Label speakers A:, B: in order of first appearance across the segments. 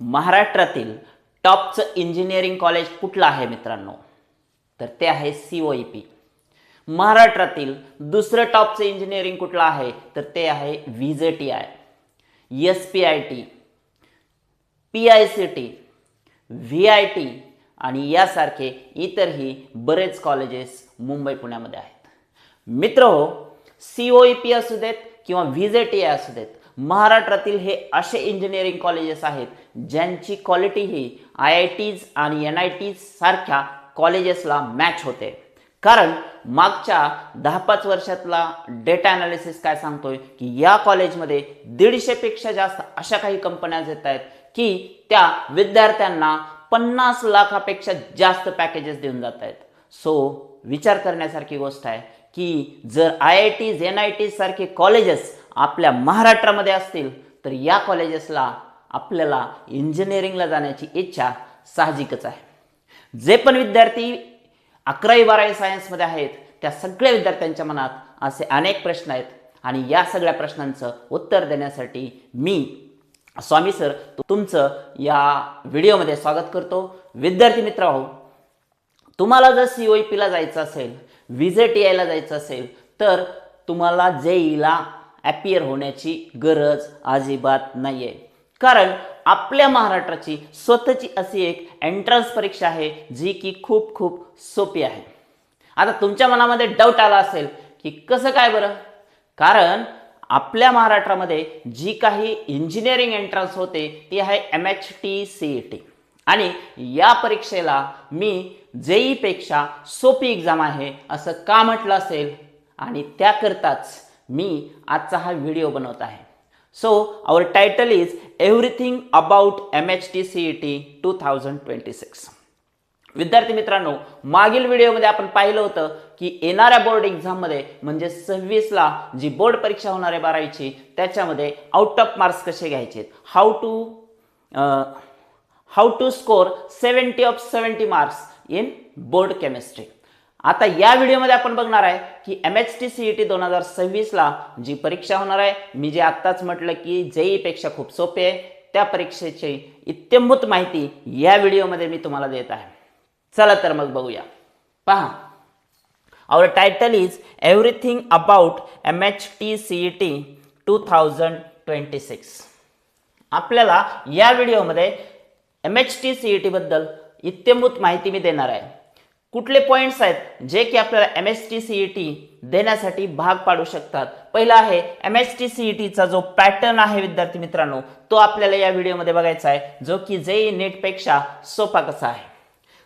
A: महाराष्ट्रातील टॉपचं engineering college कुठलं आहे मित्रांनो? तर ते आहे सी ओ ई पी महाराष्ट्रातील दुसरं टॉपचं इंजिनिअरिंग कुठलं आहे? तर ते आहे V J T I S P I T P I C T V I T आणि यासारखे इतरही बरेच कॉलेजेस मुंबई पुण्यामध्ये आहेत. मित्र हो सी ओ ई पी असू देत किंवा व्ही जे टी आय असू देत महाराष्ट्रातील हे असे इंजिनिअरिंग कॉलेजेस आहेत ज्यांची क्वालिटी ही आय आय टीज आणि एन आय टीज सारख्या कॉलेजेसला मॅच होते. कारण मागच्या दहा पाच वर्षातला डेटा अनालिसिस काय सांगतोय? की या कॉलेजमध्ये दीडशेपेक्षा जास्त अशा काही कंपन्याज येत आहेत की त्या विद्यार्थ्यांना पन्नास लाखापेक्षा जास्त पॅकेजेस देऊन जात आहेत. सो विचार करण्यासारखी गोष्ट आहे की जर I I Ts N I Ts सारखे कॉलेजेस आपल्या महाराष्ट्रामध्ये असतील तर या कॉलेजेसला आपल्याला इंजिनिअरिंगला जाण्याची इच्छा साहजिकच आहे. जे पण विद्यार्थी अकरावी बारावी सायन्समध्ये आहेत त्या सगळ्या विद्यार्थ्यांच्या मनात असे अनेक प्रश्न आहेत. आणि या सगळ्या प्रश्नांचं उत्तर देण्यासाठी मी स्वामी सर तुमचं या व्हिडिओमध्ये स्वागत करतो. विद्यार्थी मित्र हो तुम्हाला जर सी ओ पीला जायचं असेल व्ही टी आयला जायचं असेल तर तुम्हाला जे ईला ॲपियर होण्याची गरज अजिबात नाही आहे कारण आपल्या महाराष्ट्राची स्वतःची अशी एक एंट्रन्स परीक्षा आहे जी की खूप खूप सोपी आहे. आता तुमच्या मनामध्ये डाऊट आला असेल की कसं काय बरं? कारण आपल्या महाराष्ट्रामध्ये जी काही इंजिनिअरिंग एंट्रन्स होते ती आहे M H T C E T आणि या परीक्षेला मी जेईपेक्षा सोपी एक्झाम आहे असं का म्हटलं असेल? आणि त्याकरताच मी आजचा हा व्हिडिओ बनवत आहे. So our title is everything about M H T C E T two thousand twenty six विद्यार्थी मित्रांनो मागील व्हिडिओमध्ये आपण पाहिलं होतं की येणाऱ्या बोर्ड एक्झाममध्ये म्हणजे सव्वीसला जी बोर्ड परीक्षा होणार आहे बारावीची त्याच्यामध्ये आउट ऑफ मार्क्स कसे घ्यायचे? How to how to score seventy of seventy marks in board chemistry आता या व्हिडिओमध्ये आपण बघणार आहे की M H T C E T दोन हजार सव्वीसला जी परीक्षा होणार आहे मी जे आत्ताच म्हटलं की जेईपेक्षा e खूप सोपे आहे त्या परीक्षेची इत्यंभूत माहिती या व्हिडिओमध्ये मी तुम्हाला देत आहे. चला तर मग बघूया. पहा. Our title is everything about M H T C E T two thousand twenty six आपल्याला या व्हिडिओमध्ये M H T C E टीबद्दल इत्यंभूत माहिती मी देणार आहे. कुठले पॉईंट्स आहेत जे की आपल्याला M S T C E T देण्यासाठी भाग पाडू शकतात? पहिला आहे M S T C E टीचा जो पॅटर्न आहे विद्यार्थी मित्रांनो तो आपल्याला या व्हिडिओमध्ये बघायचा आहे जो की जे नेटपेक्षा सोपा कसा आहे.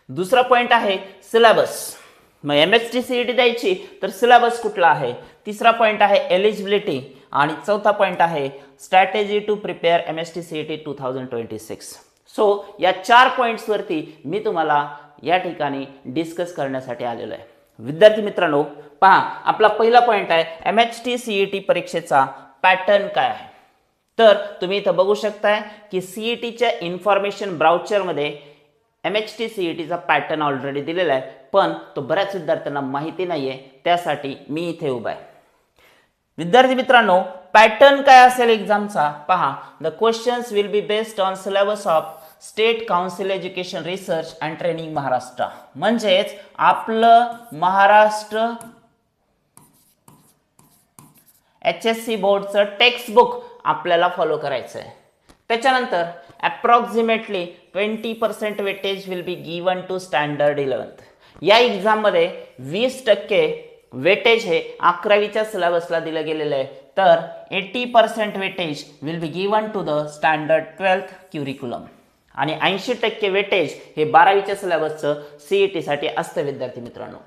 A: दुसरा पॉईंट आहे सिलेबस मग M S T C E T द्यायची तर सिलेबस कुठला आहे? तिसरा पॉईंट आहे एलिजिबिलिटी आणि चौथा पॉईंट आहे strategy to prepare M S T C E T two thousand twenty six so या चार पॉईंट्सवरती मी तुम्हाला या ठिकाणी डिस्कस करण्यासाठी आलेलो आहे. विद्यार्थी मित्रांनो पहा आपला पहिला पॉईंट आहे M H T C E T परीक्षेचा पॅटर्न काय आहे? तर तुम्ही इथं बघू शकताय की सी ई टीच्या information ब्राउचरमध्ये M H T C E टीचा पॅटर्न ऑलरेडी दिलेला आहे पण तो बऱ्याच विद्यार्थ्यांना माहिती नाही आहे त्यासाठी मी इथे उभा आहे. विद्यार्थी मित्रांनो पॅटर्न काय असेल एक्झामचा पहा the questions will be based on syllabus of State Council Education Research and Training Maharashtra. म्हणजेच आपलं महाराष्ट्र एच एस सी बोर्डचं टेक्स्टबुक आपल्याला फॉलो करायचं आहे त्याच्यानंतर approximately twenty percent weightage will be given to standard eleventh या एक्झाममध्ये वीस टक्के वेटेज हे अकरावीच्या सिलेबसला दिलं गेलेलं आहे. तर eighty percent weightage will be given to the standard twelfth curriculum आणि ऐंशी टक्के वेटेज हे बारावीच्या सिलेबसचं सी ई टीसाठी असतं विद्यार्थी मित्रांनो.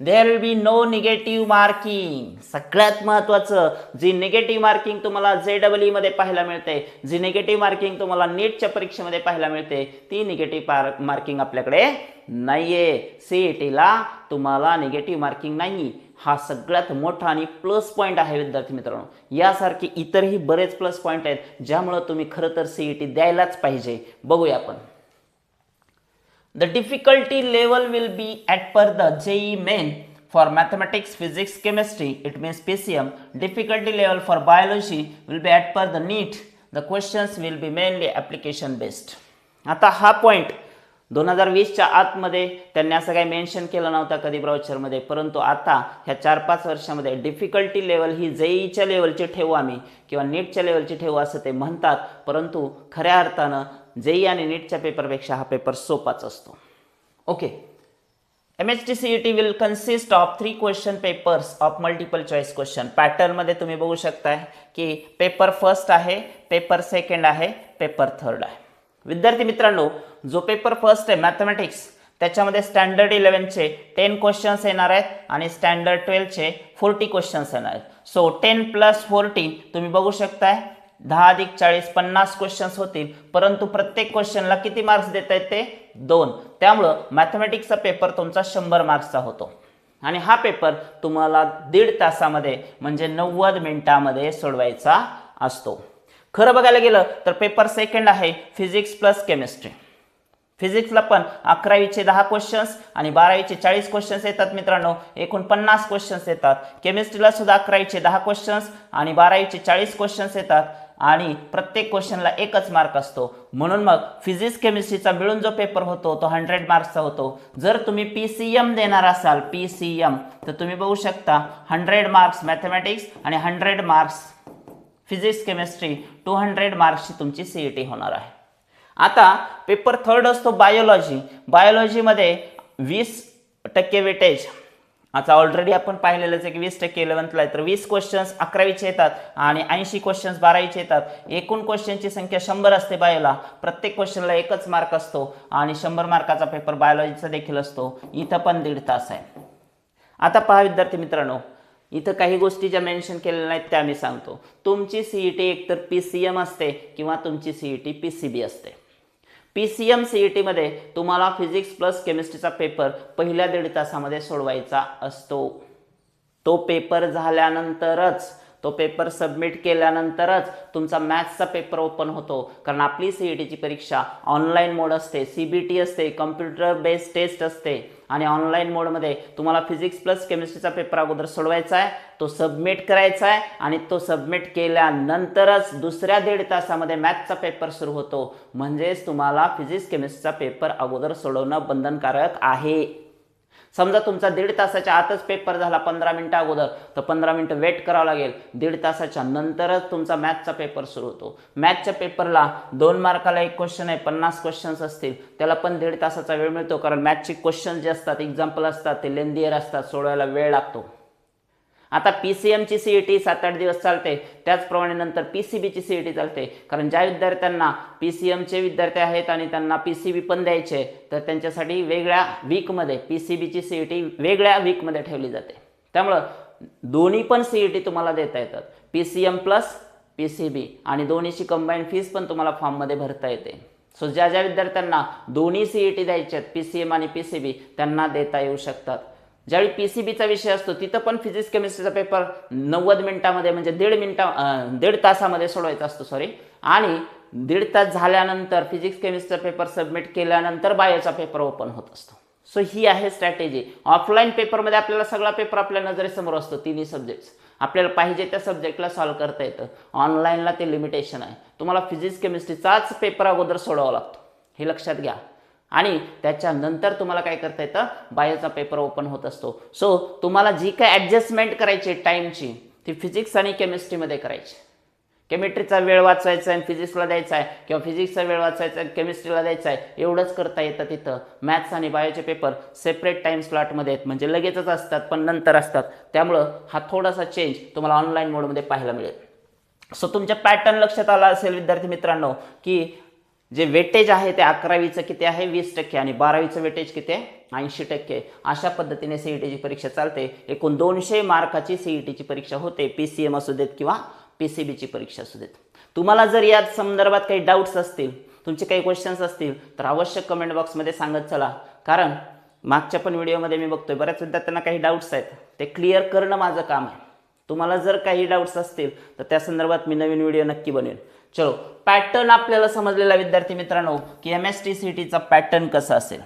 A: There will be no negative marking सगळ्यात महत्त्वाचं जी निगेटिव्ह मार्किंग तुम्हाला जे डबलमध्ये पाहायला मिळते जी निगेटिव्ह मार्किंग तुम्हाला नीटच्या परीक्षेमध्ये पाहायला मिळते ती निगेटिव्ह मार्किंग आपल्याकडे नाहीये. सीईटीला तुम्हाला निगेटिव्ह मार्किंग नाही हा सगळ्यात मोठा आणि प्लस पॉईंट आहे विद्यार्थी मित्रांनो. यासारखे इतरही बरेच प्लस पॉईंट आहेत ज्यामुळं तुम्ही खरं तर सीईटी द्यायलाच पाहिजे. बघूया आपण. The difficulty level will be at par the JEE main for mathematics physics chemistry it means PCM difficulty level for biology will be at par the NEET the questions will be mainly application based आता हा point दोन हजार वीसच्या आतमध्ये त्यांनी असं काही mention केलं नव्हतं कधी ब्राउचरमध्ये परंतु आता ह्या चार पाच वर्षामध्ये डिफिकल्टी लेवल ही जेईच्या लेवलची ठेवू आम्ही किंवा नीटच्या लेवलची ठेवू असं ते म्हणतात परंतु खऱ्या अर्थानं जेई आणि नीटच्या पेपरपेक्षा हा पेपर सोपाच असतो. Okay M H T C E T will consist of three question papers of multiple choice question पॅटर्नमध्ये तुम्ही बघू शकताय की पेपर फर्स्ट आहे पेपर सेकंड आहे पेपर थर्ड आहे. विद्यार्थी मित्रांनो जो पेपर फर्स्ट आहे मॅथमॅटिक्स त्याच्यामध्ये स्टँडर्ड इलेवनचे टेन क्वेश्चन्स येणार आहेत आणि स्टँडर्ड ट्वेल्थचे फोर्टी क्वेश्चन्स येणार आहेत. सो टेन प्लस फोर्टी तुम्ही बघू शकताय दहा अधिक चाळीस पन्नास क्वेश्चन्स होतील. परंतु प्रत्येक क्वेश्चनला किती मार्क्स देत आहेत ते? दोन. त्यामुळं मॅथमॅटिक्सचा पेपर तुमचा शंभर मार्क्सचा होतो. आणि हा पेपर तुम्हाला दीड तासामध्ये म्हणजे नव्वद मिनिटामध्ये सोडवायचा असतो. खरं बघायला गेलं तर पेपर सेकंड आहे फिजिक्स प्लस केमिस्ट्री फिजिक्सला पण अकरावीचे दहा क्वेश्चन्स आणि बारावीचे चाळीस क्वेश्चन्स येतात मित्रांनो. एकूण पन्नास क्वेश्चन्स येतात केमिस्ट्रीला सुद्धा अकरावीचे दहा क्वेश्चन्स आणि बारावीचे चाळीस क्वेश्चन्स येतात. आणि प्रत्येक क्वेश्चनला एकच मार्क असतो. म्हणून मग फिजिक्स केमिस्ट्रीचा मिळून जो पेपर होतो तो हंड्रेड मार्क्सचा होतो. जर तुम्ही पी सी एम देणार असाल पी सी एम तर तुम्ही बघू शकता हंड्रेड मार्क्स मॅथमॅटिक्स आणि hundred marks physics chemistry two hundred मार्क्सची तुमची सी ई टी होणार आहे. आता पेपर थर्ड असतो बायोलॉजी. बायोलॉजीमध्ये वीस टक्के वेटेज. आता ऑलरेडी आपण पाहिलेलंच आहे की वीस टक्के इलेवन्थला आहे. तर वीस क्वेश्चन्स अकरावीचे येतात आणि ऐंशी क्वेश्चन्स बारावीचे येतात. एकूण क्वेश्चनची संख्या शंभर असते बायोला. प्रत्येक क्वेश्चनला एकच मार्क असतो आणि शंभर मार्काचा पेपर बायोलॉजीचा देखील असतो. इथं पण दीड तास आहे. आता पहा विद्यार्थी मित्रांनो इथं काही गोष्टी ज्या मेन्शन केलेल्या आहेत त्या मी सांगतो. तुमची सी ई टी एकतर पी सी एम असते किंवा तुमची C E T P C B असते. P C M C E टीमध्ये तुम्हाला फिजिक्स प्लस केमिस्ट्रीचा पेपर पहिल्या दीड तासामध्ये सोडवायचा असतो. तो पेपर झाल्यानंतरच तो पेपर सबमिट केल्यानंतरच तुमचा मॅथ्सचा पेपर ओपन होतो. कारण आपली सी ई टीची परीक्षा ऑनलाईन मोड असते सी बी टी असते कम्प्युटर बेस्ड टेस्ट असते. आणि ऑनलाईन मोडमध्ये तुम्हाला फिजिक्स प्लस केमिस्ट्रीचा पेपर अगोदर सोडवायचा आहे. तो सबमिट करायचा आहे आणि तो सबमिट केल्यानंतरच दुसऱ्या दीड तासामध्ये मॅथचा पेपर सुरू होतो. म्हणजेच तुम्हाला फिजिक्स केमिस्ट्रीचा पेपर अगोदर सोडवणं बंधनकारक आहे. समजा तुमचा दीड तासाच्या आतच पेपर झाला पंधरा मिनटं अगोदर तर पंधरा मिनटं वेट करावं लागेल. दीड तासाच्या नंतरच तुमचा मॅथचा पेपर सुरू होतो. मॅथच्या पेपरला दोन मार्काला एक क्वेश्चन आहे पन्नास क्वेश्चन्स असतील. त्याला पण दीड तासाचा वेळ मिळतो कारण मॅथचे क्वेश्चन जे असतात एक्झाम्पल असतात ते लेंदियर असतात सोडवायला वेळ लागतो. आता पी सी एमची सी ई टी सात आठ दिवस चालते. त्याचप्रमाणे नंतर पी सी बीची सी ई टी चालते. कारण ज्या विद्यार्थ्यांना पी सी एमचे विद्यार्थी आहेत आणि त्यांना पी सी बी पण द्यायचे तर त्यांच्यासाठी वेगळ्या वीकमध्ये पी सी बीची सी ई टी वेगळ्या वीकमध्ये ठेवली जाते. त्यामुळं दोन्ही पण सी ई टी तुम्हाला देता येतात. P C M plus P C B आणि दोन्हीची कंबाईन फीस पण तुम्हाला फॉर्ममध्ये भरता येते. सो ज्या ज्या विद्यार्थ्यांना दोन्ही सी ई टी द्यायच्या आहेत पी सी एम आणि पी सी बी त्यांना देता येऊ शकतात. ज्यावेळी पी सी बीचा विषय असतो तिथं पण फिजिक्स केमिस्ट्रीचा पेपर नव्वद मिनिटामध्ये म्हणजे दीड मिनिटा दीड तासामध्ये सोडवायचा असतो सॉरी आणि दीड तास झाल्यानंतर फिजिक्स केमिस्ट्रीचा पेपर सबमिट केल्यानंतर बायोचा पेपर ओपन होत असतो. सो ही आहे स्ट्रॅटेजी ऑफलाईन पेपरमध्ये आपल्याला सगळा पेपर आपल्या नजरेसमोर असतो तिन्ही सब्जेक्ट्स आपल्याला पाहिजे त्या सब्जेक्टला सॉल्व करता येतं. ऑनलाईनला ते लिमिटेशन आहे. तुम्हाला फिजिक्स केमिस्ट्रीचाच पेपर अगोदर सोडावा लागतो. हे लक्षात घ्या. आणि त्याच्यानंतर तुम्हाला काय करता येतं? बायोचा पेपर ओपन होत असतो. सो तुम्हाला जी काय ॲडजस्टमेंट करायची टाईमची ती फिजिक्स आणि केमिस्ट्रीमध्ये करायची. केमिस्ट्रीचा वेळ वाचवायचा आहे फिजिक्सला द्यायचा आहे किंवा फिजिक्सचा वेळ वाचायचा आहे केमिस्ट्रीला द्यायचा आहे एवढंच करता येतं तिथं. मॅथ्स आणि बायोचे पेपर सेपरेट टाईम स्लॉटमध्ये आहेत. म्हणजे लगेचच असतात पण नंतर असतात. त्यामुळं हा थोडासा चेंज तुम्हाला ऑनलाईन मोडमध्ये पाहायला मिळेल. सो तुमच्या पॅटर्न लक्षात आला असेल विद्यार्थी मित्रांनो की जे वेटेज आहे ते अकरावीचं किती आहे? वीस टक्के आणि बारावीचं वेटेज किती आहे? ऐंशी टक्के. अशा पद्धतीने सीईटीची परीक्षा चालते. एकूण दोनशे मार्काची सीईटीची परीक्षा होते. पी सी एम असू देत किंवा पी सी बीची परीक्षा असू देत. तुम्हाला जर या संदर्भात काही डाऊट्स असतील तुमचे काही क्वेश्चन्स असतील तर अवश्य कमेंट बॉक्समध्ये सांगत चला. कारण मागच्या पण व्हिडिओमध्ये मी बघतोय बऱ्याच विद्यार्थ्यांना काही डाऊट्स आहेत. ते क्लिअर करणं माझं काम आहे. तुम्हाला जर काही डाऊट्स असतील तर त्या संदर्भात मी नवीन व्हिडिओ नक्की बनवेन. चलो पॅटर्न आपल्याला समजलेला विद्यार्थी मित्रांनो की एम एस टी सी टीचा पॅटर्न कसा असेल?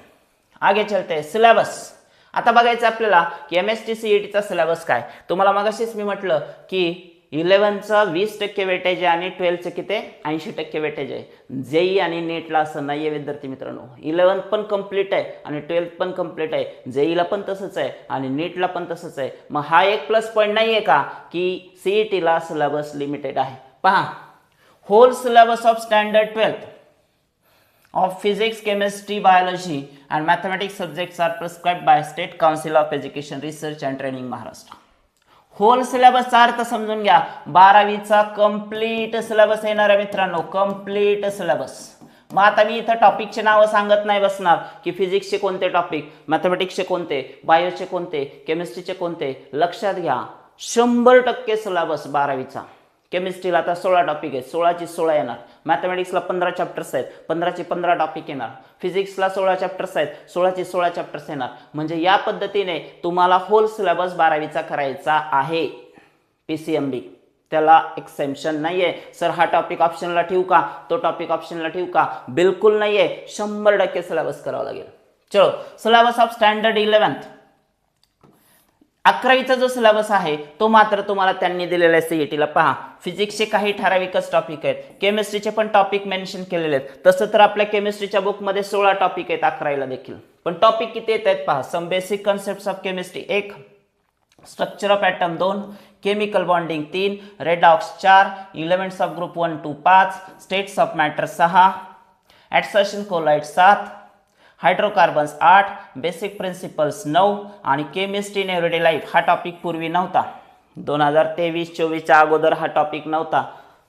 A: आगे चलते सिलेबस आता बघायचं आपल्याला की M S T C E टीचा सिलेबस काय? तुम्हाला मगाशीच मी म्हटलं की इलेव्हनचा वीस टक्के वेटेज आहे आणि ट्वेल्थचं किती? ऐंशी टक्के वेटेज आहे. जेई आणि नेटला असं नाही आहे विद्यार्थी मित्रांनो. इलेव्हन पण कंप्लीट आहे आणि ट्वेल्थ पण कंप्लीट आहे. जेईला पण तसंच आहे आणि नीटला पण तसंच आहे. मग हा एक प्लस पॉईंट नाही आहे का की सीई टीला सिलेबस लिमिटेड आहे. पहा. Whole syllabus of standard twelfth of physics, chemistry, biology and mathematics subjects are prescribed by State Council of Education Research and Training Maharashtra. Whole सिलेबसचा अर्थ समजून घ्या. बारावीचा कंप्लीट सिलेबस येणार आहे मित्रांनो कंप्लीट सिलेबस मग आता मी इथं टॉपिकचे नावं सांगत नाही बसणार की फिजिक्सचे कोणते टॉपिक मॅथमॅटिक्सचे कोणते बायोचे कोणते केमिस्ट्रीचे कोणते. लक्षात घ्या शंभर टक्के सिलेबस बारावीचा. केमिस्ट्रीला आता सोळा टॉपिक आहेत. सोळाचे सोळा येणार. मॅथमॅटिक्सला पंधरा चॅप्टर्स आहेत. पंधराचे पंधरा टॉपिक येणार. फिजिक्सला सोळा चॅप्टर्स आहेत. सोळाचे सोळा चॅप्टर्स येणार. म्हणजे या पद्धतीने तुम्हाला होल सिलेबस बारावीचा करायचा आहे. पी सी एम बी त्याला एक्सेम्शन नाही आहे सर हा टॉपिक ऑप्शनला ठेवू का? तो टॉपिक ऑप्शनला ठेवू का? बिलकुल नाही आहे शंभर टक्के सिलेबस करावा लागेल. चलो. सिलेबस ऑफ स्टँडर्ड इलेवन्थ अकरावीचा जो सिलेबस आहे तो मात्र तुम्हाला त्यांनी दिलेला आहे सीईटीला पहा फिजिक्सचे काही ठराविकच टॉपिक आहेत. केमिस्ट्रीचे पण टॉपिक मेन्शन केलेले आहेत. तसं तर आपल्या केमिस्ट्रीच्या बुकमध्ये सोळा टॉपिक आहेत अकरावीला देखील. पण टॉपिक किती येत आहेत पहा some basic concept of chemistry एक स्ट्रक्चर ऑफ ॲटम दोन केमिकल बॉन्डिंग तीन रेडॉक्स चार elements of group one two पाच स्टेट्स ऑफ मॅटर सहा ॲटसर्शन कोलाइट सात हायड्रोकार्बन्स आठ बेसिक प्रिन्सिपल्स नऊ आणि केमिस्ट्री इन एव्हरीडे लाईफ हा टॉपिक पूर्वी नव्हता. दोन हजार तेवीस चोवीसच्या अगोदर हा टॉपिक नव्हता.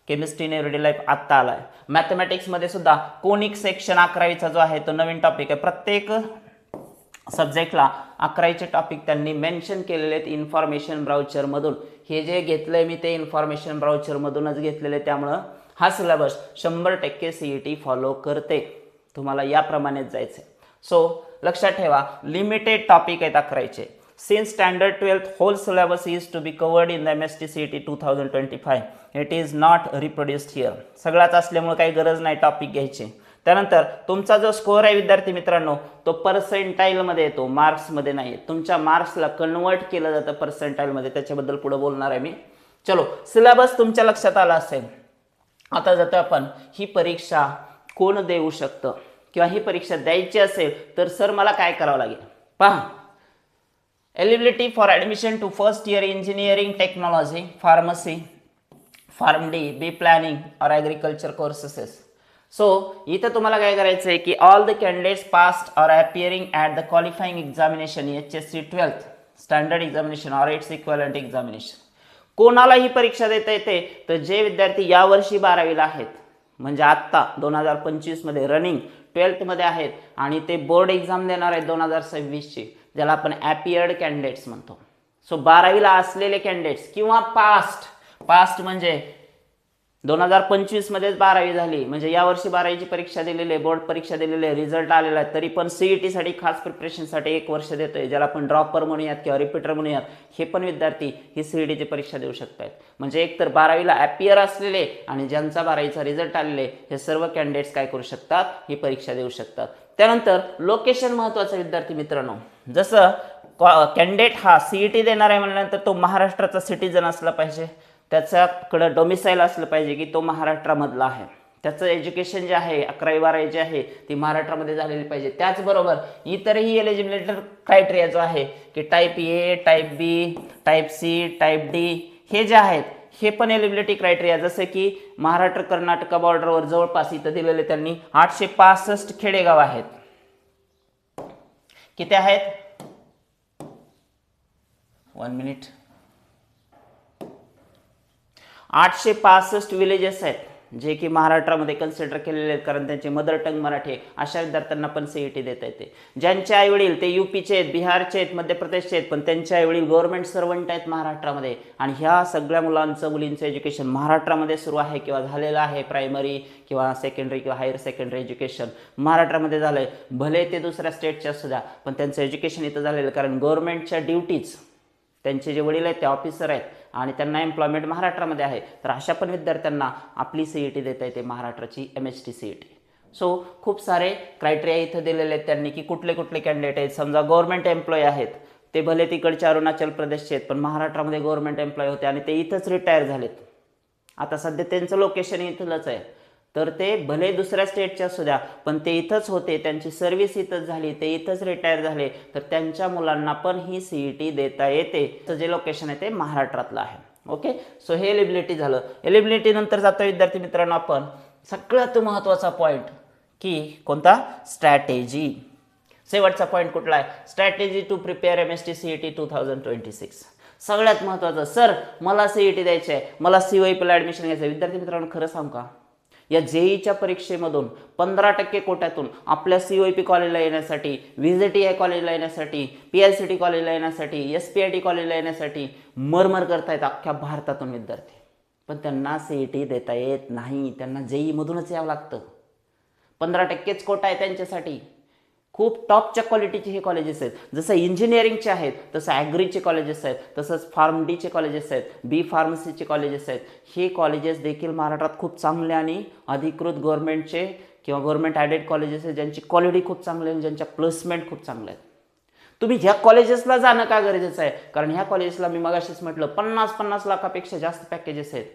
A: केमिस्ट्री इन एव्हरीडे लाईफ आत्ता आला आहे मॅथमॅटिक्समध्ये सुद्धा कोनिक सेक्शन अकरावीचा जो आहे तो नवीन टॉपिक आहे. प्रत्येक सब्जेक्टला अकरावीचे टॉपिक त्यांनी मेन्शन केलेले आहेत इन्फॉर्मेशन ब्राउचरमधून हे जे घेतलं आहे मी ते इन्फॉर्मेशन ब्राउचरमधूनच घेतलेले आहे त्यामुळं हा सिलेबस शंभर टक्के सी ई टी फॉलो करते. तुम्हाला याप्रमाणेच जायचं आहे सो लक्षात ठेवा लिमिटेड टॉपिक आहेत अकरायचे since standard twelfth whole syllabus is to be covered in the M S T C T two thousand twenty five it is not reproduced here सगळाच असल्यामुळे काही गरज नाही टॉपिक घ्यायचे. त्यानंतर तुमचा जो स्कोअर आहे विद्यार्थी मित्रांनो तो पर्सेंटाईलमध्ये येतो मार्क्समध्ये नाही तुमच्या मार्क्सला कन्वर्ट केलं जातं पर्सेंटाईलमध्ये त्याच्याबद्दल पुढे बोलणार आहे मी. चलो सिलेबस तुमच्या लक्षात आला असेल. आता जातो आपण ही परीक्षा कोण देऊ शकतं? किंवा ही परीक्षा द्यायची असेल तर सर मला काय करावं लागेल? पहा. Eligibility for admission to first year engineering technology pharmacy pharm D B planning और ॲग्रिकल्चर कोर्सेसेस सो इथं तुम्हाला काय करायचं आहे की all the candidates passed or appearing at the qualifying examination H S C twelfth standard examination or its equivalent examination कोणाला ही परीक्षा देता येते? तर जे विद्यार्थी यावर्षी बारावीला आहेत म्हणजे आत्ता दोन हजार पंचवीसमध्ये रनिंग ट्वेल्थमध्ये आहेत आणि ते बोर्ड एक्झाम देणार आहेत दोन हजार सव्वीसची ज्याला आपण ॲपियर्ड कॅन्डिडेट्स म्हणतो. सो बारावीला असलेले कॅन्डिडेट्स किंवा पास्ट पास्ट म्हणजे दोन हजार पंचवीसमध्येच बारावी झाली. म्हणजे यावर्षी बारावीची परीक्षा दिलेली आहे बोर्ड परीक्षा दिलेली आहे रिझल्ट आलेला आहे. तरी पण सी टीसाठी खास प्रिपरेशनसाठी एक वर्ष देतो आहे ज्याला आपण ड्रॉपर म्हणूयात किंवा रिपीटर म्हणूयात हे पण विद्यार्थी ही सी टीची परीक्षा देऊ शकतात म्हणजे एक तर बारावीला ॲपियर असलेले आणि ज्यांचा बारावीचा रिझल्ट आलेले हे सर्व कॅन्डिडेट्स काय करू शकतात? ही परीक्षा देऊ शकतात. त्यानंतर लोकेशन महत्त्वाचं विद्यार्थी मित्रांनो. जसं कॅन्डिडेट हा सीईटी देणार आहे म्हणल्यानंतर तो महाराष्ट्राचा सिटीजन असला पाहिजे. त्याच्याकडं डोमिसाईल असलं पाहिजे की तो महाराष्ट्रामधला आहे. त्याचं एज्युकेशन जे आहे अकरावी बारावी जे आहे ती महाराष्ट्रामध्ये झालेली पाहिजे. त्याचबरोबर इतरही एलिजिबिलिटी क्रायटेरिया जो आहे की type A type B type C type D हे जे आहेत हे पण एलिबिलिटी क्रायटेरिया जसं की महाराष्ट्र कर्नाटक बॉर्डरवर जवळपास इथं दिलेले त्यांनी आठशे पासष्ट खेडेगाव आहेत. किती आहेत? वन मिनिट आठशे पासष्ट विलेजेस आहेत जे की महाराष्ट्रामध्ये कन्सिडर केलेले आहेत कारण त्यांचे मदर टंग मराठी अशा विद्यार्थ्यांना पण सी ई टी देता येते. ज्यांचे आईवडील ते युपीचे आहेत बिहारचे आहेत मध्य प्रदेशचे आहेत पण त्यांचे आईवडील गव्हर्नमेंट सर्वंट आहेत महाराष्ट्रामध्ये. आणि ह्या सगळ्या मुलांचं मुलींचं एज्युकेशन महाराष्ट्रामध्ये सुरू आहे किंवा झालेलं आहे प्रायमरी किंवा सेकंडरी किंवा हायर सेकंडरी एज्युकेशन महाराष्ट्रामध्ये झालं आहे भले ते दुसऱ्या स्टेटचे असू द्या पण त्यांचं एज्युकेशन इथं झालेलं कारण गव्हर्नमेंटच्या ड्युटीज त्यांचे जे वडील आहेत ते ऑफिसर आहेत आणि त्यांना एम्प्लॉयमेंट महाराष्ट्रामध्ये आहे. तर अशा पण विद्यार्थ्यांना आपली सी ई टी देता येते महाराष्ट्राची M S T C E T so खूप सारे क्रायटेरिया इथं दिलेले आहेत त्यांनी की कुठले कुठले कॅन्डिडेट आहेत. समजा गव्हर्नमेंट एम्प्लॉय आहेत ते भले तिकडचे अरुणाचल प्रदेशचे आहेत पण महाराष्ट्रामध्ये गव्हर्नमेंट एम्प्लॉय होते आणि ते इथंच रिटायर झालेत. आता सध्या त्यांचं लोकेशन इथलंच आहे. तर ते भले दुसऱ्या स्टेटचे असू द्या पण ते इथंच होते त्यांची सर्व्हिस इथंच झाली ते इथंच रिटायर झाले तर त्यांच्या मुलांना पण ही सीईटी टी देता येते. तर जे लोकेशन आहे ते महाराष्ट्रातलं आहे. ओके सो हे एलिबिलिटी झालं. एलिबिलिटी नंतर जातो विद्यार्थी मित्रांनो आपण सगळ्यात महत्त्वाचा पॉईंट की कोणता? स्ट्रॅटेजी शेवटचा पॉईंट कुठला आहे? Strategy to prepare M S T C E T two thousand twenty six सगळ्यात महत्त्वाचं सर मला सीईटी द्यायचं आहे मला सी वाय पीला ॲडमिशन घ्यायचं आहे विद्यार्थी मित्रांनो खरं सांगू का? या जेईच्या परीक्षेमधून पंधरा टक्के कोट्यातून आपल्या सी ओ पी कॉलेजला येण्यासाठी व्ही जे टी आय कॉलेजला येण्यासाठी पी एल सी टी कॉलेजला येण्यासाठी एस पी आय टी कॉलेजला येण्यासाठी मरमर करतायत अख्ख्या भारतातून विद्यार्थी. पण त्यांना सी ई टी देता येत नाही. त्यांना जेईमधूनच यावं लागतं. पंधरा टक्केच कोटा आहे त्यांच्यासाठी. खूप टॉपच्या क्वालिटीचे हे कॉलेजेस आहेत. जसं इंजिनिअरिंगचे आहेत तसं ॲग्रीचे कॉलेजेस आहेत तसंच फार्म डीचे कॉलेजेस आहेत बी फार्मसीचे कॉलेजेस आहेत. हे कॉलेजेस देखील महाराष्ट्रात खूप चांगले आणि अधिकृत गव्हर्नमेंटचे किंवा गव्हर्नमेंट ॲडेड कॉलेजेस आहेत ज्यांची क्वालिटी खूप चांगली आहे ज्यांच्या प्लेसमेंट खूप चांगल्या आहेत. तुम्ही ह्या कॉलेजेसला जाणं का गरजेचं आहे? कारण ह्या कॉलेजेसला मी मगाशीच म्हटलं पन्नास पन्नास लाखापेक्षा जास्त पॅकेजेस आहेत.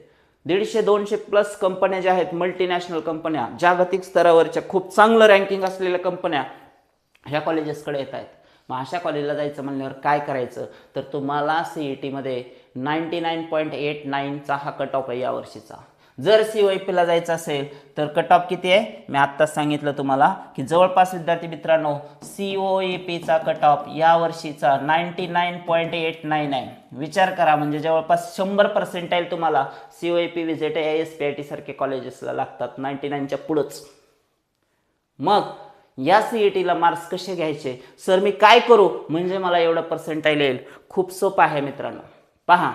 A: दीडशे दोनशे प्लस कंपन्या ज्या आहेत मल्टीनॅशनल कंपन्या जागतिक स्तरावरच्या खूप चांगलं रँकिंग असलेल्या कंपन्या ह्या कॉलेजेसकडे येत आहेत. मग अशा कॉलेजला जायचं म्हणल्यावर काय करायचं? तर तुम्हाला सी ई टीमध्ये नाईन्टी नाईन पॉईंट एट नाईनचा हा कट ऑफ आहे यावर्षीचा जर सी ओ पीला जायचं असेल तर कट ऑफ किती आहे? मी आत्ताच सांगितलं तुम्हाला की जवळपास विद्यार्थी मित्रांनो सी ओ ई पीचा कट ऑफ या वर्षीचा ninety nine point eight nine आहे विचार करा म्हणजे जवळपास शंभर पर्सेंटाईल तुम्हाला C O A P visit S P I T सारखे कॉलेजेसला लागतात नाईन्टी नाईनच्या पुढंच. मग या सी ई टीला मार्क्स कसे घ्यायचे? सर मी काय करू? म्हणजे मला एवढं पर्सेंटाईल येईल. खूप सोपं आहे मित्रांनो. पहा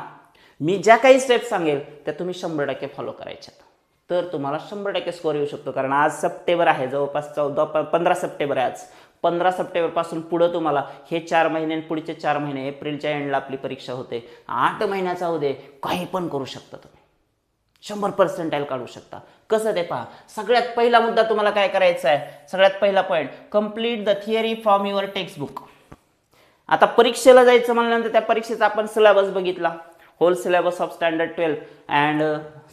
A: मी ज्या काही स्टेप सांगेल त्या तुम्ही शंभर टक्के फॉलो करायच्यात. तर तुम्हाला शंभर टक्के स्कोअर येऊ शकतो कारण आज सप्टेंबर आहे जवळपास चौदा प पंधरा सप्टेंबर आहे आज. पंधरा सप्टेंबरपासून पुढं तुम्हाला हे चार महिने पुढचे चार महिने एप्रिलच्या एंडला आपली परीक्षा होते. आठ महिन्याचा होऊ काही पण करू शकता तुम्ही. शंभर पर्सेंटाईल काढू शकता. कसं ते पहा. सगळ्यात पहिला मुद्दा तुम्हाला काय करायचा आहे? सगळ्यात पहिला point complete the theory from your text book आता परीक्षेला जायचं म्हणल्यानंतर त्या परीक्षेचा आपण सिलेबस बघितला. Whole syllabus of standard twelve and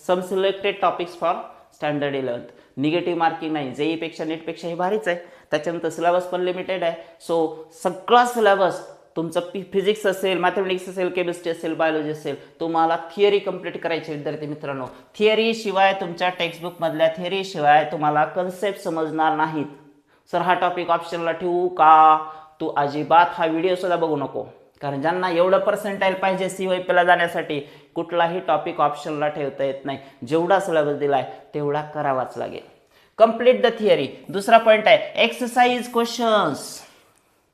A: some selected topics for standard eleventh negative marking नाही. जेईपेक्षा नीटपेक्षा हे भारीच आहे. त्याच्यानंतर सिलेबस पण लिमिटेड आहे. सो सगळा सिलेबस तुमचं पी फिजिक्स असेल मॅथमॅटिक्स असेल केमिस्ट्री असेल बायोलॉजी असेल तुम्हाला थिअरी कंप्लीट करायची विद्यार्थी मित्रांनो. थिअरी शिवाय तुमच्या टेक्स्टबुकमधल्या थिअरीशिवाय तुम्हाला कन्सेप्ट समजणार नाहीत. सर हा टॉपिक ऑप्शनला ठेवू का? तू अजिबात हा व्हिडिओ सुद्धा बघू नको. कारण ज्यांना एवढं पर्सेंटाईल पाहिजे सी वाय पीला जाण्यासाठी कुठलाही टॉपिक ऑप्शनला ठेवता येत नाही. जेवढा सिलेबस दिलाय तेवढा करावाच लागेल. कंप्लीट द थिअरी दुसरा पॉईंट आहे एक्सरसाइज क्वेश्चन्स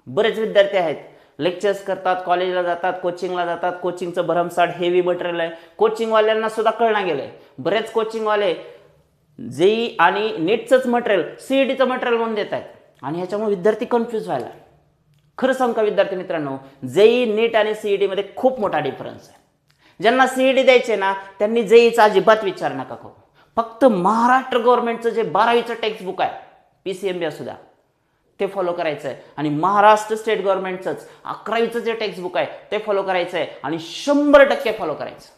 A: बरेच विद्यार्थी आहेत लेक्चर्स करतात कॉलेजला जातात कोचिंगला जातात. कोचिंगचं भरमसाठ हेवी मटेरियल आहे. कोचिंगवाल्यांना सुद्धा कळणार गेलंय. बरेच कोचिंगवाले जेई आणि नेटचंच मटेरियल सीईटीचं मटेरियल म्हणून देत आहेत आणि ह्याच्यामुळे विद्यार्थी कन्फ्यूज व्हायला खरं सांग का विद्यार्थी मित्रांनो जेई नीट आणि सीईटीमध्ये खूप मोठा डिफरन्स आहे. ज्यांना सीईटी द्यायचे ना त्यांनी जेईचा अजिबात विचार नका करू. फक्त महाराष्ट्र गव्हर्नमेंटचं जे बारावीचं टेक्स्टबुक आहे पी सी एम बी असू द्या ते फॉलो करायचं आहे आणि महाराष्ट्र स्टेट गव्हर्नमेंटचंच अकरावीचं जे टेक्स्टबुक आहे ते फॉलो करायचं आहे आणि शंभर टक्के फॉलो करायचं.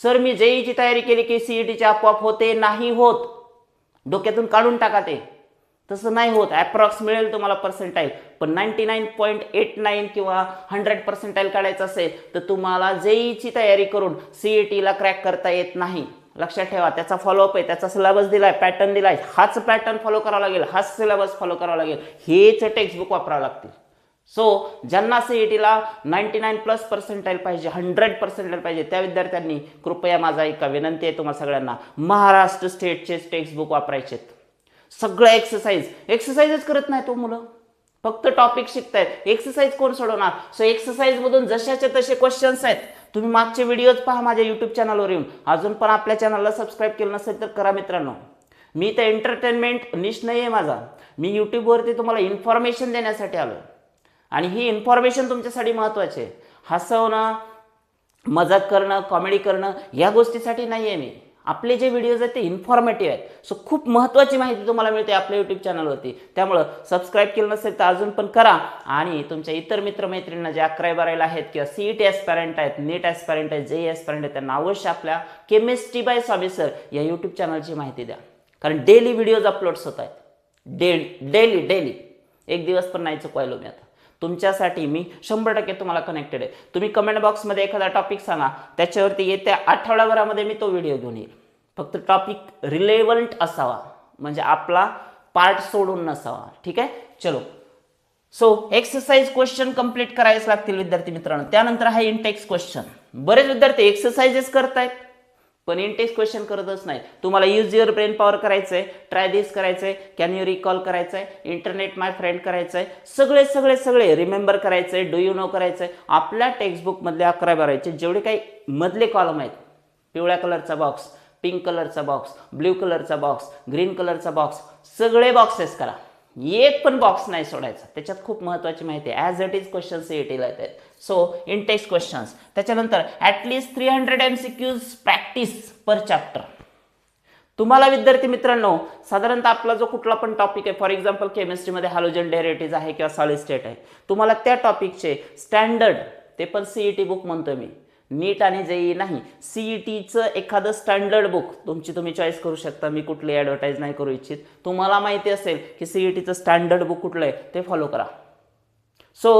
A: सर मी जेईची तयारी केली की सीईटीचे आपोआप होते नाही होत. डोक्यातून काढून टाका ते. तसं नाही होत. ॲप्रॉक्स मिळेल तुम्हाला पर्सेंटाईल पण ninety nine point eight nine किंवा हंड्रेड पर्सेंटाईल काढायचं असेल तर तुम्हाला जेईची तयारी करून सीईटीला क्रॅक करता येत नाही. लक्षात ठेवा त्याचा फॉलोअप आहे त्याचा सिलेबस दिलाय पॅटर्न दिलाय. हाच पॅटर्न फॉलो करावा लागेल हाच सिलेबस फॉलो करावा लागेल. हेच टेक्स्टबुक वापरावं लागतील. सो ज्यांना सी ई टीला नाईन्टी नाईन प्लस पर्सेंटाईल पाहिजे हंड्रेड पर्सेंटाईल पाहिजे त्या विद्यार्थ्यांनी कृपया माझा एक विनंती आहे तुम्हाला सगळ्यांना. महाराष्ट्र स्टेटचेच टेक्स्टबुक वापरायचेत. सगळं एक्सरसाइज एक्सरसाइजच करत नाही तो हो मुलं. फक्त टॉपिक शिकतायत. एक्सरसाइज कोण सोडवणार? सो एक्सरसाइजमधून जशाचे तसे क्वेश्चन्स आहेत. तुम्ही मागचे व्हिडिओज पहा माझ्या यूट्यूब चॅनलवर येऊन. अजून पण आपल्या चॅनलला सबस्क्राईब केलं नसेल तर करा मित्रांनो. मी तर एंटरटेनमेंट निश नाही आहे माझा. मी यूट्यूबवरती तुम्हाला इन्फॉर्मेशन देण्यासाठी आलो आणि ही इन्फॉर्मेशन तुमच्यासाठी महत्त्वाची आहे. हसवणं मजाक करणं कॉमेडी करणं या गोष्टीसाठी नाही आहे मी. आपले जे व्हिडिओज आहेत ते इन्फॉर्मेटिव्ह आहेत. सो खूप महत्त्वाची माहिती तुम्हाला मिळते आपल्या यूट्यूब चॅनलवरती त्यामुळं सबस्क्राईब केलं नसेल तर अजून पण करा. आणि तुमच्या इतर मित्रमैत्रिणींना जे अकरावी बारावीला आहेत किंवा सी ई टी ॲस्पॅरंट आहेत नेट ॲस्पॅरंट आहेत जे ॲस्पॅरंट आहेत त्यांना अवश्य आपल्या केमिस्ट्री बाय स्वामी सर या यूट्यूब चॅनलची माहिती द्या. कारण डेली व्हिडिओज अपलोड्स होत आहेत. डेली डेली डेली एक दिवस पण नाही चुकवायलो मी आता. तुमच्यासाठी मी शंभर टक्के तुम्हाला कनेक्टेड आहे. तुम्ही कमेंट बॉक्समध्ये एखादा टॉपिक सांगा त्याच्यावरती येत्या आठवड्याभरामध्ये मी तो व्हिडिओ घेऊन येईल. फक्त टॉपिक रिलेवंट असावा. म्हणजे आपला पार्ट सोडून नसावा. ठीक आहे? चलो. सो एक्सरसाइज क्वेश्चन कंप्लीट करायच लागतील विद्यार्थी मित्रांनो. त्यानंतर आहे इंटेक्स क्वेश्चन बरेच विद्यार्थी एक्सरसाइजेस करतायत. पण इंटेक्स क्वेश्चन करतच नाही. तुम्हाला यूज युअर ब्रेन पॉवर करायचंय. ट्राय दिस करायचंय. कॅन यू रिकॉल करायचंय? इंटरनेट माय फ्रेंड करायचंय. सगळे सगळे सगळे रिमेंबर करायचंय. डू यू नो करायचंय? आपल्या टेक्स्टबुकमधले अकरा बाराचे जेवढे काही मधले कॉलम आहेत. पिवळ्या कलरचा बॉक्स पिंक कलरचा बॉक्स ब्ल्यू कलरचा बॉक्स ग्रीन कलरचा बॉक्स सगळे बॉक्सेस करा. एक पण बॉक्स नाही सोडायचा. त्याच्यात खूप महत्त्वाची माहिती आहे. ॲज इट इज क्वेश्चन्स सी येत आहेत. सो इन टेक्स्ट क्वेश्चन्स त्याच्यानंतर at least three hundred M C Qs practice per chapter तुम्हाला विद्यार्थी मित्रांनो साधारणतः आपला जो कुठला पण टॉपिक आहे फॉर एक्झाम्पल केमिस्ट्रीमध्ये हॅलोजन डेरेटिज आहे किंवा सॉलिड स्टेट आहे तुम्हाला त्या टॉपिकचे स्टँडर्ड ते पण सीई टी बुक म्हणतो मी नीट आणि जेई नाही सीई टीचं एखादं स्टँडर्ड बुक तुमची तुम्ही चॉईस करू शकता मी कुठली ॲडव्हर्टाईज नाही करू इच्छित. तुम्हाला माहिती असेल की सीई टीचं स्टँडर्ड बुक कुठलं आहे ते फॉलो करा. सो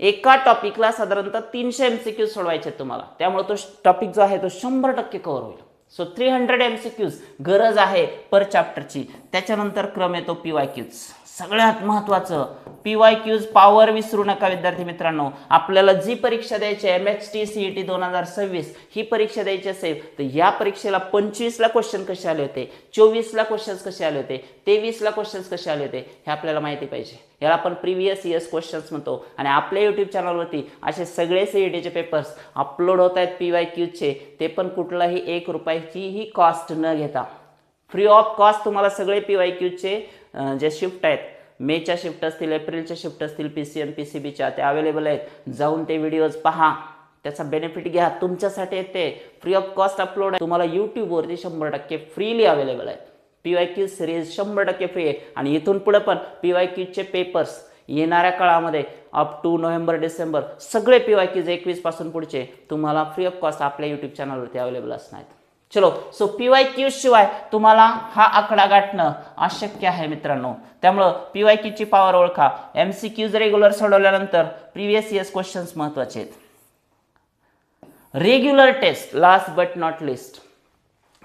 A: एका टॉपिकला साधारणतः तीनशे एम सी क्यूज सोडवायचे तुम्हाला. त्यामुळे तो टॉपिक जो आहे तो शंभर टक्के कव्हर होईल. So three hundred M C Qs गरज आहे पर चॅप्टरची त्याच्यानंतर क्रम येतो पी वाय क्यूज सगळ्यात महत्त्वाचं पी वाय क्यूज पॉवर विसरू नका विद्यार्थी मित्रांनो. आपल्याला जी परीक्षा द्यायची आहे M H T C E T दोन हजार सव्वीस ही परीक्षा द्यायची असेल तर या परीक्षेला पंचवीसला क्वेश्चन कसे आले होते चोवीसला क्वेश्चन्स कसे आले होते तेवीसला क्वेश्चन्स कसे आले होते हे आपल्याला माहिती पाहिजे. याला आपण प्रिव्हियस इयर्स क्वेश्चन्स म्हणतो. आणि आपल्या यूट्यूब चॅनलवरती असे सगळे सी ई टीचे पेपर्स अपलोड होत आहेत पी वाय क्यूजचे ते पण कुठलाही एक रुपयाचीही कॉस्ट न घेता. फ्री ऑफ कॉस्ट तुम्हाला सगळे पी वाय क्यूजचे जे शिफ्ट आहेत मेच्या शिफ्ट असतील एप्रिलच्या शिफ्ट असतील P C M P C बीच्या ते अवेलेबल आहेत. जाऊन ते व्हिडिओज पहा. त्याचा बेनिफिट घ्या. तुमच्यासाठी ते फ्री ऑफ कॉस्ट अपलोड आहे. तुम्हाला यूट्यूबवरती शंभर टक्के फ्रीली अवेलेबल आहेत पी वाय क्यू सिरीज शंभर टक्के फ्री आहे. आणि इथून पुढे पण पी वाय क्यूचे पेपर्स येणाऱ्या काळामध्ये अप टू नोव्हेंबर डिसेंबर सगळे पी वाय क्यूज एकवीसपासून पुढचे तुम्हाला फ्री ऑफ कॉस्ट आपल्या यूट्यूब चॅनलवरती अवेलेबल असणार आहेत. चलो. सो पी वाय क्यू शिवाय तुम्हाला हा आकडा गाठणं अशक्य आहे मित्रांनो. त्यामुळं पी वाय क्यूची पॉवर ओळखा. एम सी क्यूज रेग्युलर सोडवल्यानंतर प्रिव्हियस इयर्स क्वेश्चन्स महत्त्वाचे आहेत. Regular test last but not least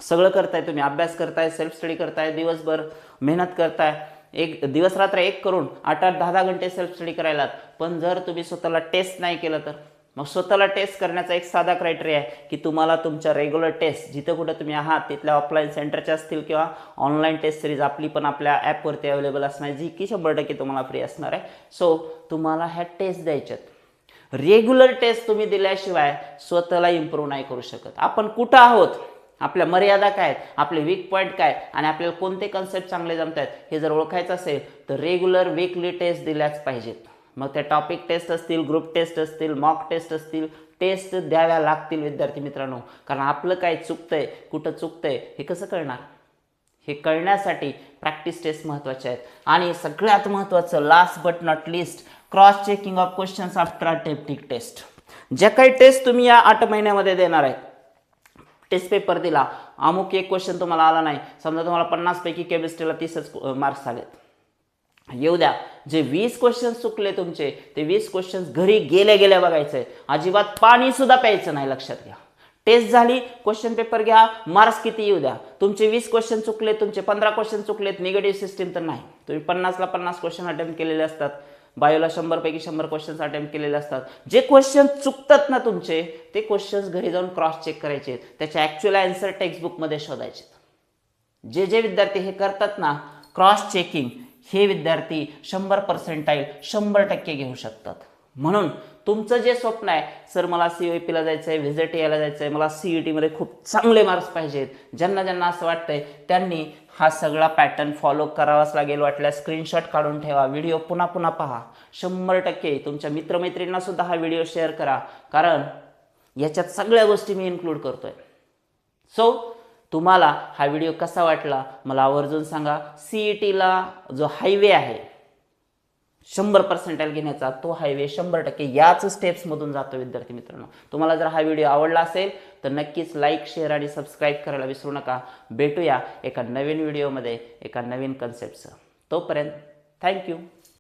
A: सगळं करताय तुम्ही. अभ्यास करताय सेल्फ स्टडी करताय दिवसभर मेहनत करताय. एक दिवस रात्र एक करून आठ आठ दहा दहा घंटे सेल्फ स्टडी करायलात. पण जर तुम्ही स्वतःला टेस्ट नाही केलं तर? मग स्वतःला टेस्ट करण्याचा एक साधा क्रायटेरिया आहे की तुम्हाला तुमच्या रेग्युलर टेस्ट जिथं कुठं तुम्ही आहात तिथल्या ऑफलाईन सेंटरच्या असतील किंवा ऑनलाईन टेस्ट सिरीज आपली पण आपल्या ॲपवरती अवेलेबल असणार जी की शंभर टक्के तुम्हाला फ्री असणार आहे. सो तुम्हाला ह्या टेस्ट द्यायच्यात रेग्युलर टेस्ट तुम्ही दिल्याशिवाय स्वतःला इम्प्रूव्ह नाही करू शकत. आपण कुठं आहोत? आपल्या मर्यादा काय आहेत? आपले वीक पॉईंट काय आणि आपल्याला कोणते कन्सेप्ट चांगले जमत आहेत हे जर ओळखायचं असेल तर रेग्युलर वीकली टेस्ट दिल्याच पाहिजेत. मग त्या टॉपिक टेस्ट असतील ग्रुप टेस्ट असतील मॉक टेस्ट असतील टेस्ट द्याव्या लागतील विद्यार्थी मित्रांनो. कारण आपलं काय चुकतंय कुठं चुकतंय हे कसं कळणार? हे कळण्यासाठी प्रॅक्टिस टेस्ट महत्त्वाचे आहेत. आणि सगळ्यात महत्त्वाचं last but not least cross checking of questions after attempting test ज्या काही टेस्ट तुम्ही या आठ महिन्यामध्ये देणार आहे टेस्ट पेपर दिला अमुक एक क्वेश्चन तुम्हाला आला नाही. समजा तुम्हाला पन्नासपैकी केमिस्ट्रीला तीसच मार्क्स आलेत. येऊ द्या. जे वीस क्वेश्चन चुकले तुमचे ते वीस क्वेश्चन्स घरी गेल्या गेल्या बघायचंय अजिबात पाणी सुद्धा प्यायचं नाही लक्षात घ्या. टेस्ट झाली क्वेश्चन पेपर घ्या मार्क्स किती येऊ द्या. तुमचे वीस क्वेश्चन चुकले तुमचे पंधरा क्वेश्चन चुकलेत निगेटिव्ह सिस्टीम तर नाही. तुम्ही पन्नासला पन्नास क्वेश्चन अटेम्प्ट केलेले असतात. बायोला शंभरपैकी शंभर क्वेश्चन्स अटेम्प्ट केलेले असतात. जे क्वेश्चन चुकतात ना तुमचे ते क्वेश्चन्स घरी जाऊन क्रॉस चेक करायचे. त्याचे ॲक्च्युअल आन्सर टेक्स्टबुकमध्ये शोधायचे. जे जे विद्यार्थी हे करतात ना क्रॉस चेकिंग हे विद्यार्थी शंभर पर्सेंटाईल शंभर टक्के घेऊ शकतात. म्हणून तुमचं जे स्वप्न आहे सर मला सी ओ पीला जायचं आहे व्हिजिट यायला जायचं आहे मला सी ई टीमध्ये खूप चांगले मार्क्स पाहिजेत ज्यांना ज्यांना असं वाटतंय त्यांनी हा सगळा पॅटर्न फॉलो करावाच लागेल वाटल्यास स्क्रीनशॉट काढून ठेवा व्हिडिओ पुन्हा पुन्हा पहा. शंभर टक्के तुमच्या मित्रमैत्रिणींनासुद्धा हा व्हिडिओ शेअर करा. कारण याच्यात सगळ्या गोष्टी मी इन्क्लूड करतोय. सो तुम्हाला हा व्हिडिओ कसा वाटला मला आवर्जून सांगा. सी ई टीला जो हायवे आहे शंभर पर्सेंटाईल घेण्याचा तो हायवे शंभर टक्के याच स्टेप्समधून जातो विद्यार्थी मित्रांनो. तुम्हाला जर हा व्हिडिओ आवडला असेल तर नक्कीच लाईक शेअर आणि सबस्क्राईब करायला विसरू नका. भेटूया एका नवीन व्हिडिओमध्ये एका नवीन कन्सेप्टचं तोपर्यंत थँक्यू